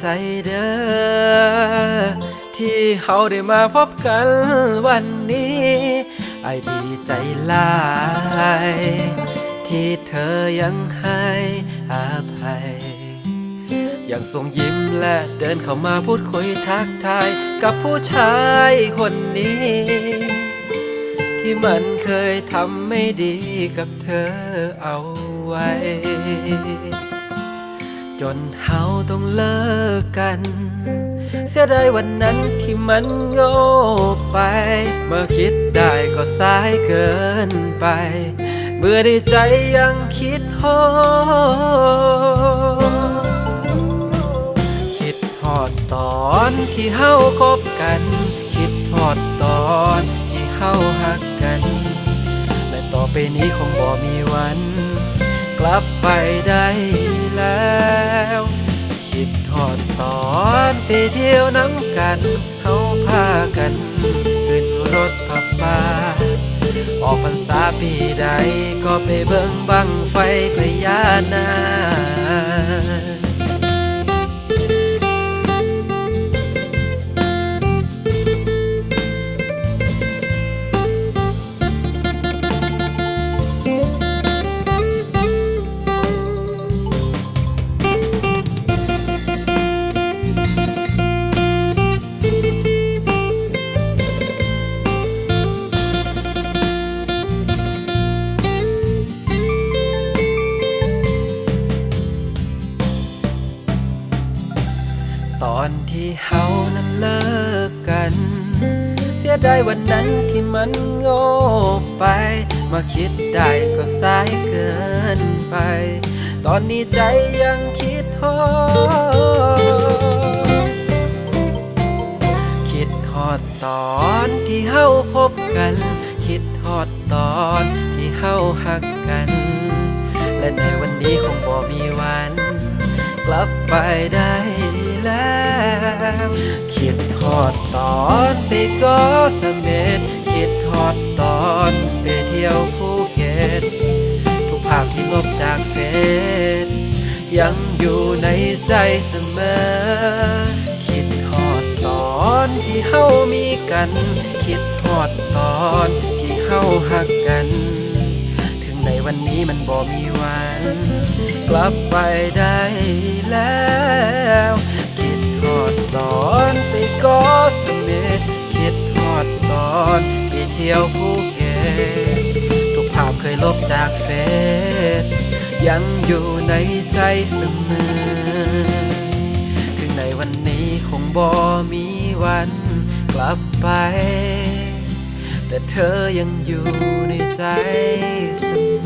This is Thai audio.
ใจเด้อที่เฮาได้มาพบกันวันนี้ไอดีใจลาย ที่เธอยังให้อภัย ยังทรงยิ้มและเดินเข้ามาพูดคุยทักทาย กับผู้ชายคนนี้ ที่มันเคยทำไม่ดีกับเธอเอาไว้ จนเฮาต้องเลิกกัน เสียดายวันนั้นที่มันโง่ไป เมื่อคิดได้ก็สายเกินไป เมื่อได้ใจยังคิดโฮคิดฮอดตอนที่เฮาคบกัน คิดฮอดตอนที่เฮาหักกัน และต่อไปนี้คงบ่มีวัน กลับไปได้แล้วคิดทอด ตอนไปเที่ยวน้ำกันเฮาพากัน ขึ้นรถพับป่าออกพรรษาปีใดก็ไปเบิ่งบังไฟพญานาค ตอนที่เฮานั้นเลิกกัน เสียดายวันนั้นที่มันโง่ไป มาคิดได้ก็สายเกินไป ตอนนี้ใจยังคิดฮอดคิดฮอดตอนที่เฮาคบกัน คิดฮอดตอนที่เฮาหักกัน และในวันนี้คงบ่มีวัน กลับไปได้ คิดทอดตอนไปก็สมเม็ดคิดทอดตอนไปเที่ยวภูเก็ตทุกภาพที่ลบจากเฟซยังอยู่ในใจเสมอ คิดทอดตอนที่เฮามีกัน คิดทอดตอนที่เฮาหักกัน ถึงในวันนี้มันบ่มีวัน กลับไปได้แล้ว ก็สเม็ดคิดทอดตอนไปเที่ยวภูเก็ตทุกภาพเคยลบจากเฟซยังอยู่ในใจเสมอถึงในวันนี้คงบ่มีวันกลับไป แต่เธอยังอยู่ในใจเส